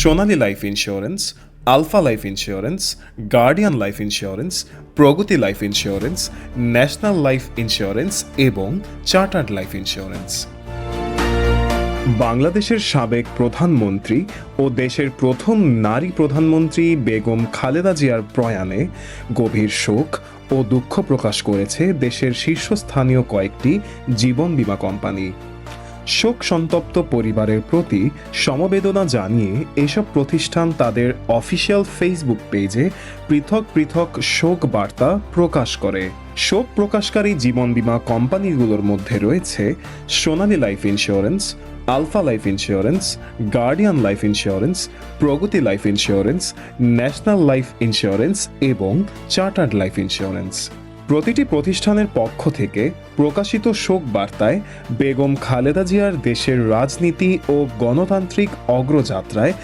Sonali life insurance, alpha life insurance, guardian life insurance, Pragati life insurance, national life insurance এবং chartered life insurance. বাংলাদেশের সাবেক প্রধানমন্ত্রী ও দেশের প্রথম নারী প্রধানমন্ত্রী বেগম খালেদা জিয়ার প্রয়াণে গভীর শোক ও দুঃখ প্রকাশ করেছে দেশের শীর্ষস্থানীয় কয়েকটি জীবন বীমা কোম্পানি। শোক সন্তপ্ত পরিবারের প্রতি সমবেদনা জানিয়ে এসব প্রতিষ্ঠান তাদের অফিসিয়াল ফেসবুক পেজে পৃথক পৃথক শোক বার্তা প্রকাশ করে। শোক প্রকাশকারী জীবন বীমা কোম্পানিগুলোর মধ্যে রয়েছে Sonali life insurance, alpha life insurance, guardian life insurance, Pragati life insurance, national life insurance এবং চার্টার্ড লাইফ ইন্স্যুরেন্স। প্রতিটি প্রতিষ্ঠানের পক্ষ থেকে প্রকাশিত শোক বার্তায় বেগম খালেদা জিয়ার দেশের রাজনীতি ও গণতান্ত্রিক অগ্রযাত্রায়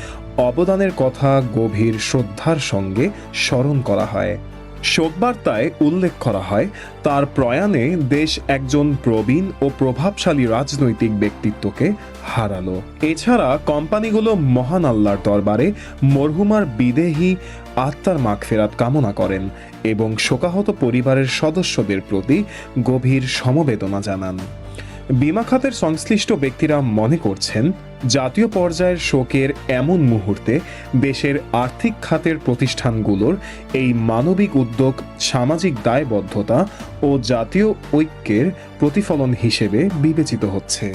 অবদানের কথা গভীর শ্রদ্ধার সঙ্গে স্মরণ করা হয়। শোকবার্তায় উল্লেখ করা হয়, তার প্রয়াণে দেশ একজন প্রবীণ ও প্রভাবশালী রাজনৈতিক ব্যক্তিত্বকে হারালো। এছাড়া কোম্পানিগুলো মহান আল্লাহর দরবারে মরহুমার বিদেহী আত্মার মাগফেরাত কামনা করেন এবং শোকাহত পরিবারের সদস্যদের প্রতি গভীর সমবেদনা জানান। বিমা খাতের সংশ্লিষ্ট ব্যক্তিরা মনে করছেন, জাতীয় পর্যায়ের শোকের এমন মুহূর্তে দেশের আর্থিক খাতের প্রতিষ্ঠানগুলোর এই মানবিক উদ্যোগ, সামাজিক দায়বদ্ধতা ও জাতীয় ঐক্যের প্রতিফলন হিসেবে বিবেচিত হচ্ছে।